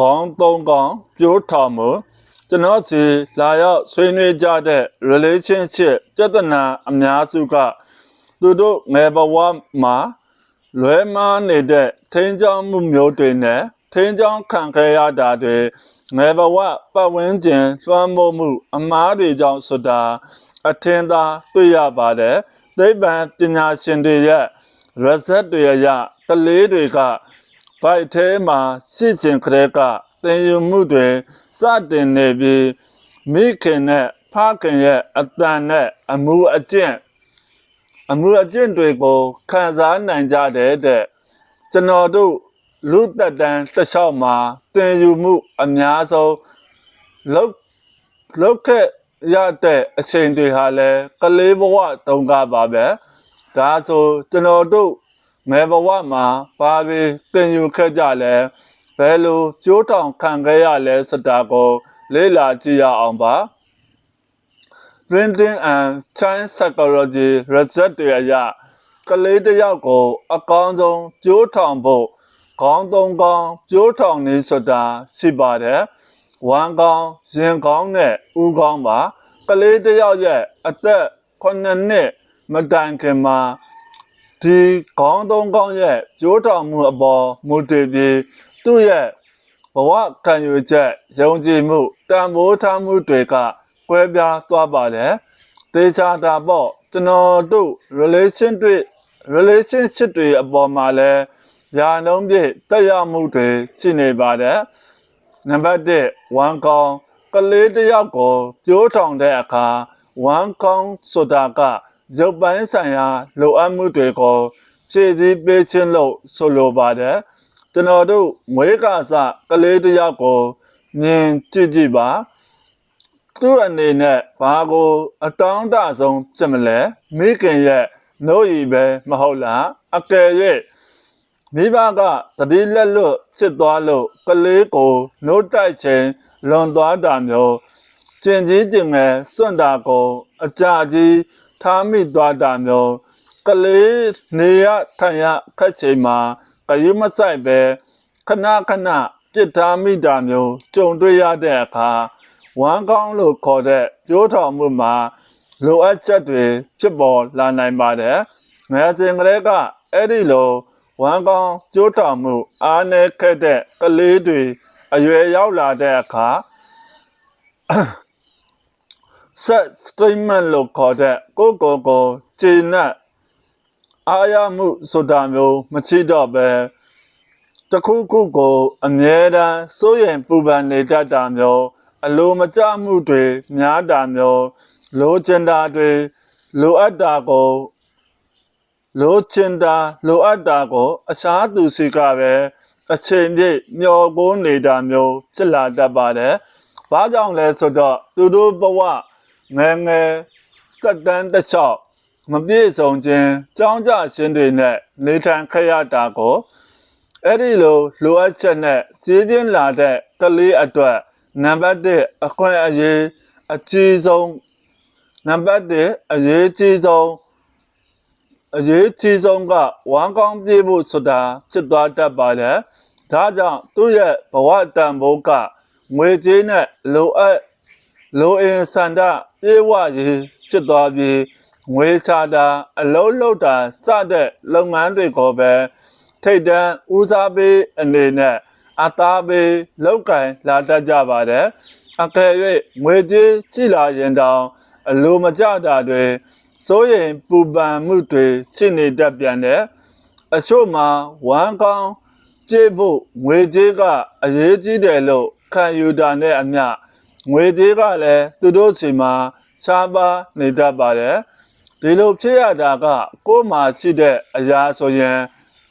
ခေါင်းသုံးခေါင်းပြိုးထောင်မှုကျွန်တော်စီလာရောက်ဆွေးနွေးကြတဲ့ relationship ပြဿနာအများစုက သူတို့ငယ်ဘဝမှာလွဲမှားနေတဲ့ထိန်းချောင်းမှုမျိုးတွေနဲ့ထိန်းချောင်းခံခဲ့ရတာတွေငယ်ဘဝပတ်ဝန်းကျင်လွှမ်းမိုးမှု အမားတွေကြောင့်ဆိုတာအထင်သာတွေ့ရပါတယ်သိပ္ပံပညာရှင်တွေရဲ့ reset တွေအရကလေးတွေက ဘိုက်ထဲမှာစစ်စင်ခရဲကသင်ယူမှုတွေစတင်နေပြီးမိခင်နဲ့ဖခင်ရဲ့အတန်နဲ့အမှုအကျင့်အမှုအကျင့်တွေကိုခံစားနိုင်ကြတဲ့တဲ့ကျွန်တော်တို့လူသက်တမ်းတစ်လျှောက်မှာသင်ယူမှုအများဆုံးလောက်လောက်ခဲ့ရတဲ့အချိန်တွေဟာလည်းကလေးဘဝတုန်းကပါပဲဒါဆိုကျွန်တော်တို့ မဲဘဝမှာဘာတွေတင်ယူခဲ့ကြလဲဘယ်လိုကြိုးတောင်ခံခဲ့ရလဲစတာကိုလေ့လာကြည့်ရအောင်ပါ Printing and Child Psychology Research တွေအရကလေးတစ်ယောက်ကို အကောင်းဆုံးကြိုးထောင်ဖို့ခေါင်းသုံးကောင်းကြိုးထောင်နေဆိုတာရှိပါတယ်ဝမ်းကောင်းရင်ကောင်းနဲ့ဥကောင်းပါ ကလေးတစ်ယောက်ရဲ့အသက်9နှစ်မတိုင်ခင်မှာ ဒီခေါင်းသုံးခေါင်းရဲ့ကြိုးတောင်မှုအပေါ်မူတည်ပြီးသူ့ရဲ့ဘဝခံယူချက်ယုံကြည်မှုတန်ဖိုးထားမှုတွေကကွဲပြားသွားပါတယ်။တေချာတာပေါ့ကျွန်တော်တို့ relation တွေ relationship တွေအပေါ်မှာလည်းယာနှုံးပြည့်တက်ရောက်မှုတွေရှိနေပါတယ်။နံပါတ်1ဝမ်ကောင်ကလေးတစ်ယောက်ကိုကြိုးထောင်တဲ့အခါဝမ်ကောင်ဆိုတာက ရုပ်ပိုင်းဆိုင်ရာလိုအပ်မှုတွေကိုဖြည့်ဆည်းပေးခြင်းလို့ဆိုလိုပါတယ်ကျွန်တော်တို့မွေးကစားကလေးတစ်ယောက်ကိုမြင်ကြည့်ကြည့်ပါသူ့အနေနဲ့ဘာကိုအတောင်းတဆုံးဖြစ်မလဲမိခင်ရဲ့နှုတ်ရည်ပဲမဟုတ်လားအကယ်၍မိဘကတတိလက်လွတ်ဖြစ်သွားလို့ကလေးကိုနှုတ်တိုက်ခြင်းလွန်သွားတာမျိုးကျင်ကြီးကျင်ငယ်စွန့်တာကိုအကြကြီး ထားမိသွားတာမျိုးကလေးနေရထိုင်ရခက်ချိန်မှာကယူမဆိုင်ပဲခဏခဏပြစ်ထားမိတာမျိုးကြုံတွေ့ရတဲ့အခါဝမ်းကောင်းလို့ခေါ်တဲ့ကြိုးထောင်မှုမှာလိုအပ်ချက်တွေဖြစ်ပေါ်လာနိုင်ပါတယ်ငယ်စဉ်ကလေးကအဲ့ဒီလိုဝမ်းကောင်းကြိုးထောင်မှုအားနည်းခဲ့တဲ့ကလေးတွေအရွယ်ရောက်လာတဲ့အခါ set statement လို့ခေါ်တဲ့ကိုယ့်ကိုယ်ကိုခြေနဲ့အားရမှုဆိုတာမျိုးမရှိတော့ပဲတစ်ခုခုကိုအမြဲတမ်းစိုးရိမ်ပူပန်နေတတ်တာမျိုးအလိုမကျမှုတွေများတာမျိုးလိုချင်တာတွေလိုအပ်တာကိုလိုချင်တာလိုအပ်တာကိုအစားသူစီကပဲအချိန်ပြည့်မျောကိုးနေတာမျိုးဖြစ်လာတတ်ပါတယ်။ဘာကြောင့်လဲဆိုတော့သူတို့ဘဝ ငယ်ငယ်တက်တန်းတစ်လျှောက်မပြည့်စုံခြင်းကြောင်းကြခြင်းတွေနဲ့နေထိုင်ခဲ့ရတာကိုအဲ့ဒီလိုလိုအပ်ချက်နဲ့စီးပြင်းလာတဲ့ကလေးအတွက်နံပါတ်1အခွင့်အရေးအကြီးဆုံးနံပါတ်1အရေးကြီးဆုံးအရေးကြီးဆုံးကဝမ်းကောင်းပြေဖို့ဆိုတာဖြစ်သွားတတ်ပါတယ်။ဒါကြောင့်သူ့ရဲ့ဘဝတန်ဖိုးကငွေကြေးနဲ့လိုအပ် လိုအင်ဆန္ဒပြေဝရေးဖြစ်သွားပြီးငွေချတာအလုံးလုံးတာစတဲ့လုပ်ငန်းတွေကိုပဲထိတ်တန့်ဦးစားပေးအနေနဲ့အသားပေးလောက်ကင်လာတတ်ကြပါတယ်။အကယ်၍ငွေကြေးရှိလာရင်တောင်အလိုမကျတာတွေစိုးရင်ပူပန်မှုတွေရှိနေတတ်ပြန်တယ်။အချို့မှာဝမ်းကောင်းကျေးဖို့ငွေကြေးကအရေးကြီးတယ်လို့ခံယူတာနဲ့အမျှ ငွေကြေးကလည်းသူတို့စီမှာရှားပါနေတတ်ပါတယ်ဒီလိုဖြစ်ရတာကကိုယ်မှာရှိတဲ့အရာဆိုရင်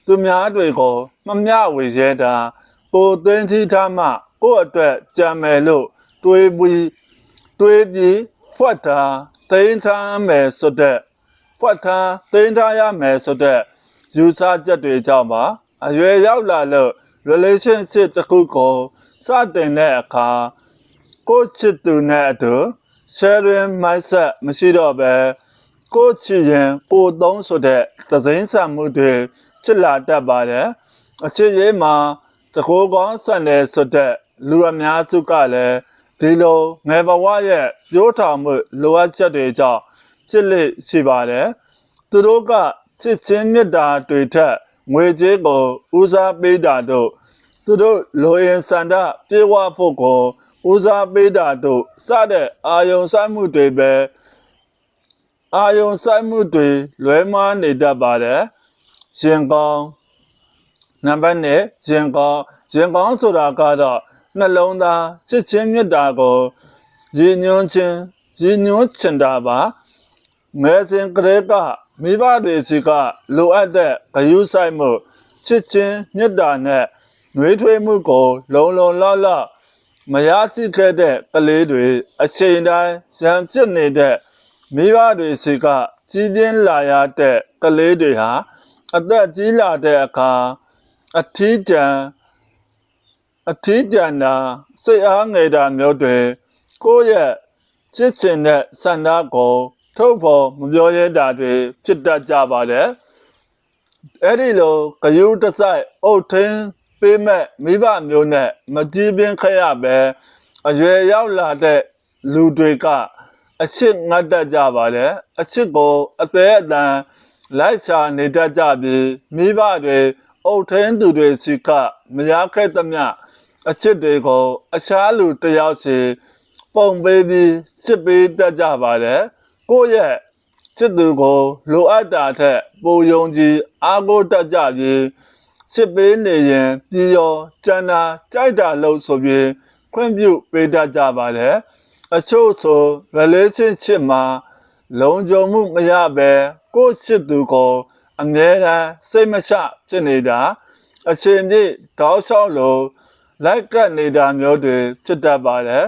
သူများတွေကိုမမျှဝေရဲတာကိုယ်သိသိထားမှကိုယ့်အတွက်ကြံမယ်လို့တွေးပြီးတွေးပြီးဖွက်တာတိန်ထားမယ်ဆိုတဲ့ဖွက်ထားတိန်ထားရမယ်ဆိုတဲ့ယူဆချက်တွေကြောင့်ပါအရွယ်ရောက်လာလို့ relationship တစ်ခုကိုစတင်တဲ့အခါ ကိုယ့်ချစ်သူနဲ့အတူ sharing mindset မရှိတော့ပဲကိုယ့်ချစ်ရင်ကိုယ်သုံးဆိုတဲ့သစိမ်းဆန်မှုတွေဖြစ်လာတတ်ပါတယ်အချစ်ရေးမှာတကိုးကောင်းဆန်တဲ့ဆွတ်တဲ့လူအများစုကလည်းဒီလိုငယ်ဘဝရဲ့ကြိုးထောင်မှုလိုအပ်ချက်တွေကြောင့်ချစ်လက်ရှိပါတယ်သူတို့ကချစ်ချင်းမြတ်တာတွေထက်ငွေကြေးကိုဦးစားပေးတာတို့သူတို့လိုရင်စန္ဒပြေဝဖို့ကို ဦးစားပေးတာတို့စတဲ့အာယုံဆိုင်မှုတွေပဲအာယုံဆိုင်မှုတွေလွဲမှားနေတတ်ပါတယ်ရှင်ကောင်းနံပါတ်1ရင်ကောင်းရင်ကောင်းဆိုတာကတော့နှလုံးသားစစ်ချင်းမြတ်တာကိုရည်ညွှန်းခြင်းရည်ညွှန်းချင်တာပါငယ်စဉ်ကလေးကမိဘတွေစီကလိုအပ်တဲ့ဂရုစိုက်မှုချစ်ချင်းမြတ်တာနဲ့နှွေးထွေးမှုကို လုံလုံလောက်လောက် မရရှိခဲ့တဲ့ကလေးတွေအချိန်တိုင်းရံပြစ်နေတဲ့မိဘတွေစီကကြီးပြင်းလာရတဲ့ကလေးတွေဟာအသက်ကြီးလာတဲ့အခါအထီးကျန်အထီးကျန်တာစိတ်အားငယ်တာမျိုးတွေကိုယ့်ရဲ့ချစ်ချင်တဲ့ဆန္ဒကိုထုတ်ဖော်မပြောရတာတွေဖြစ်တတ်ကြပါတယ်အဲ့ဒီလိုဂယုတစိုက်အုတ်ထင်း ပေးမဲ့မိဘမျိုးနဲ့မကြည့်ပင်ခရပဲအရွယ်ရောက်လာတဲ့လူတွေကအချစ်ငတ်တတ်ကြပါတယ်အချစ်ကိုအသေးအတန်လိုက်ချနေတတ်ကြပြီးမိဘတွေအုတ်ထင်းသူတွေစီကမရခဲ့သမျှအချစ်တွေကိုအခြားလူတစ်ယောက်စီပုံပေးပြီးချစ်ပေးတတ်ကြပါတယ်ကိုယ့်ရဲ့ချစ်သူကိုလိုအပ်တာထက်ပိုယုံကြည်အားကိုးတတ်ကြပြီး ချစ်ပေးနေရင်ပြည်ရောကျန်တာကြိုက်တာလို့ဆိုပြီးခွင့်ပြုပေးတတ်ကြပါတယ်အချို့ဆို relationship မှာလုံခြုံမှုမရပဲကိုယ့်ချစ်သူကိုအမြဲတမ်းစိတ်မချဖြစ်နေတာအချိန်ပြည့်တောက်လျှောက်လို့လိုက်ကပ်နေတာမျိုးတွေဖြစ်တတ်ပါတယ်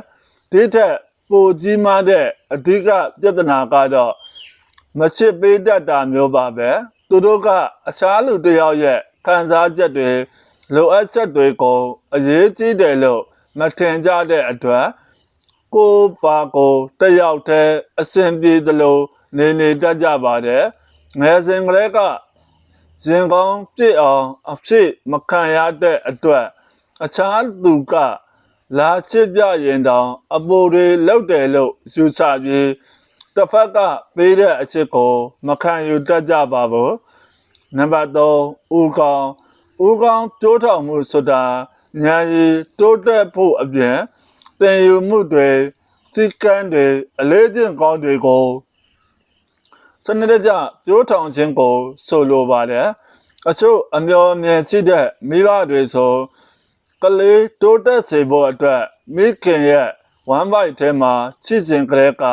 ဒီထက်ပိုကြီးမားတဲ့အဓိကပြဿနာကတော့မချစ်ပေးတတ်တာမျိုးပါပဲသူတို့ကအခြားလူတစ်ယောက်ရဲ့ ခံစားချက်တွေလိုအပ်ချက်တွေကိုအရေးကြီးတယ်လို့မထင်ကြတဲ့အတွက်ကိုယ်ပါကိုတစ်ယောက်တည်းအစဉ်ပြေသလိုနေနေတတ်ကြပါတယ်ငယ်စဉ်ကလေးကရင်ကောင်းပြည့်အောင်အဖြစ်မခံရတဲ့အတွက်အခြားသူကလာချစ်ပြရင်တောင်အပိုတွေလောက်တယ်လို့ယူဆပြီးတစ်ဖက်ကပေးတဲ့အချစ်ကိုမခံယူတတ်ကြပါဘူး နံပါတ်3ဦးကောင်းဦးကောင်းတိုးထောင်မှုဆိုတာညာရီတိုးတက်ဖို့အပြင်သင်ယူမှုတွေစိတ်ကန်းတွေအလေးကျင့်ကောင်းတွေကိုစနစ်တကျပြိုးထောင်ခြင်းကို ဆိုလိုပါတယ်အချို့အမျော်အမြင်ရှိတဲ့မိဘတွေဆိုကလေးတိုးတက်စေဖို့အတွက်မိခင်ရဲ့ဝမ်းပိုက်ထဲမှာချစ်စဉ်ကလေးက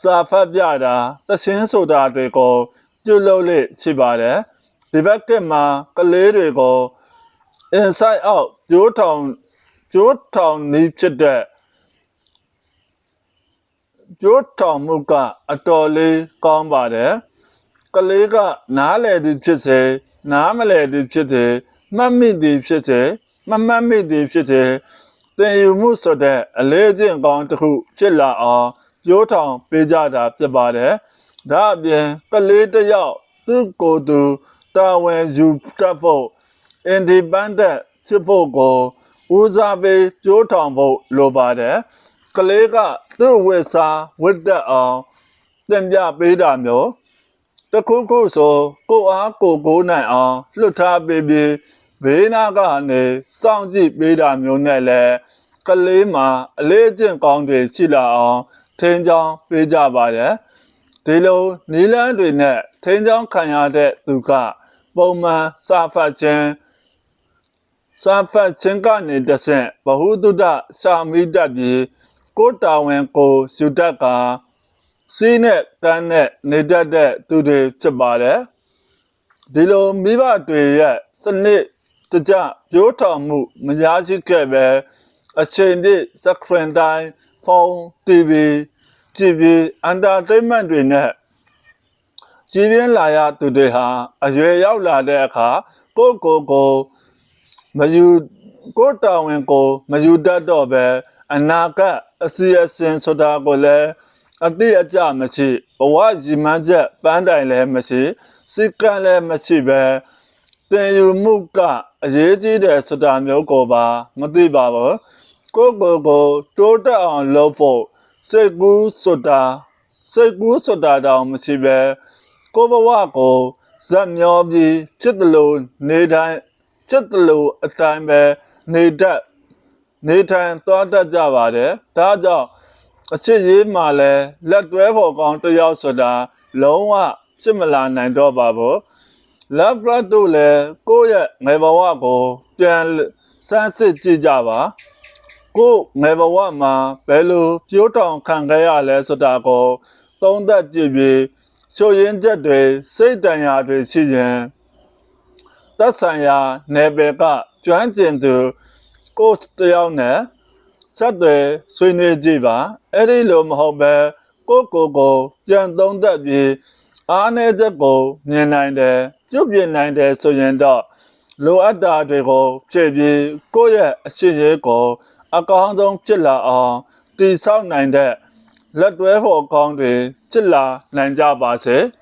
စာဖတ်ပြတာတခြင်းဆိုတာတွေကိုပြုလုပ်လေ့ရှိပါတယ် ဒီဘက်ကမှာကလေးတွေကို inside out ကြိုးထောင်ကြိုးထောင်နေဖြစ်တဲ့ကြိုးထောင်မှုကအတော်လေးကောင်းပါတယ်ကလေးကနားလေသည်ဖြစ်စေနားမလဲသည်ဖြစ်စေမှတ်မိသည်ဖြစ်စေမမှတ်မိသည်ဖြစ်စေသင်ယူမှုဆိုတဲ့အလေးအကျင့်ကောင်းတစ်ခုဖြစ်လာအောင်ကြိုးထောင်ပေးကြတာဖြစ်ပါတယ်ဒါအပြင်ကလေးတစ်ယောက်သူ့ကိုယ်သူ တာဝန်ယူတတ်ဖို့ independent ဖြစ်ဖို့ကိုဦးစားပေးကြိုးထောင်ဖို့လိုပါတယ်ကလေးကသူ့ဝိစားဝတ်တက်အောင်သင်ပြပေးတာမျိုးတခုခုဆိုကိုအားကိုကိုနိုင်အောင်လွတ်ထားပေးပြီးဘေးနာကနေစောင့်ကြည့်ပေးတာမျိုးနဲ့လည်းကလေးမှာအလေးအကျင့်ကောင်းတွေရှိလာအောင်ထင်းချောင်းပေးကြပါတယ်ဒီလိုနီလန်းတွေနဲ့ထင်းချောင်းခံရတဲ့သူက ပုံမှန်စာဖတ်ခြင်းစာဖတ်ခြင်းကနေတဆင့်ဘ ഹു တုဒ္ဒစာမိတတ်ပြီးကိုယ်တာဝန်ကိုစုတတ်ကစီးနဲ့တန်းနဲ့နေတတ်တဲ့သူတွေဖြစ်ပါတယ်ဒီလိုမိဘတွေရဲ့စနစ်တကြပြိုးထောင်မှုမရရှိခဲ့ပဲအချိန်ပြည့်စခရင်တိုင်းဖုန်း TV ကြည့်ပြီး entertainment တွေနဲ့ ကြည်ပြင်းလာရသူတွေဟာအရွယ်ရောက်လာတဲ့အခါကိုယ့်ကိုယ်ကိုမယူကိုယ်တာဝန်ကိုမယူတတ်တော့ပဲအနာဂတ်အစီအစဉ်ဆိုတာကိုလည်းအတိအကျမရှိဘဝရည်မှန်းချက်ပန်းတိုင်လည်းမရှိစိတ်ကလည်းမရှိပဲတင်ယူမှုကအရေးကြီးတယ်ဆိုတာမျိုးကိုပါမသိပါဘူးကိုယ့်ကိုယ်ကိုတိုးတက်အောင်လုပ်ဖို့စိတ်ကူးဆိုတာစိတ်ကူးဆိုတာတောင်မရှိပဲ ကိုယ့်ဘဝကိုဇက်မျောပြီးဖြစ်တယ်လို့နေတိုင်းဖြစ်တယ်လို့အတိုင်းပဲနေတတ်နေထိုင်သွားတတ်ကြပါတယ်ဒါကြောင့်အချစ်ရေးမှာလဲလက်တွဲဖို့ကောင်းတစ်ယောက်ဆိုတာလုံးဝဖြစ်မလာနိုင်တော့ပါဘူး love flight တို့လည်းကိုယ့်ရဲ့ငယ်ဘဝကိုပြန်စမ်းစစ်ကြည့်ကြပါကိုယ့်ငယ်ဘဝမှာဘယ်လိုပြိုးတောင်ခံခဲ့ရလဲဆိုတာကို သုံးသပ်ကြည့်ပြီး ချို့ရင်းချက်တွေစိတ်တန်ရာတွေရှိရင်သက်ဆိုင်ရာနယ်ပယ်ကကျွမ်းကျင်သူကိုယ်တစ်ယောက်နဲ့ဆက်သွယ်ဆွေးနွေးကြည့်ပါအဲ့ဒီလိုမဟုတ်ပဲကိုယ့်ကိုယ်ကိုပြန်သုံးသပ်ပြီးအားနည်းချက်ကိုမြင်နိုင်တယ်ပြုတ်ပြနိုင်တယ်ဆိုရင်တော့လိုအပ်တာတွေကိုဖြည့်ပြီးကိုယ့်ရဲ့အရှိရေးကို အကောင်းဆုံးဖြစ်လာအောင်တည်ဆောက်နိုင်တဲ့ လက်တွဲဖို့အကောင်းတွေဖြစ်လာနိုင်ကြပါစေ။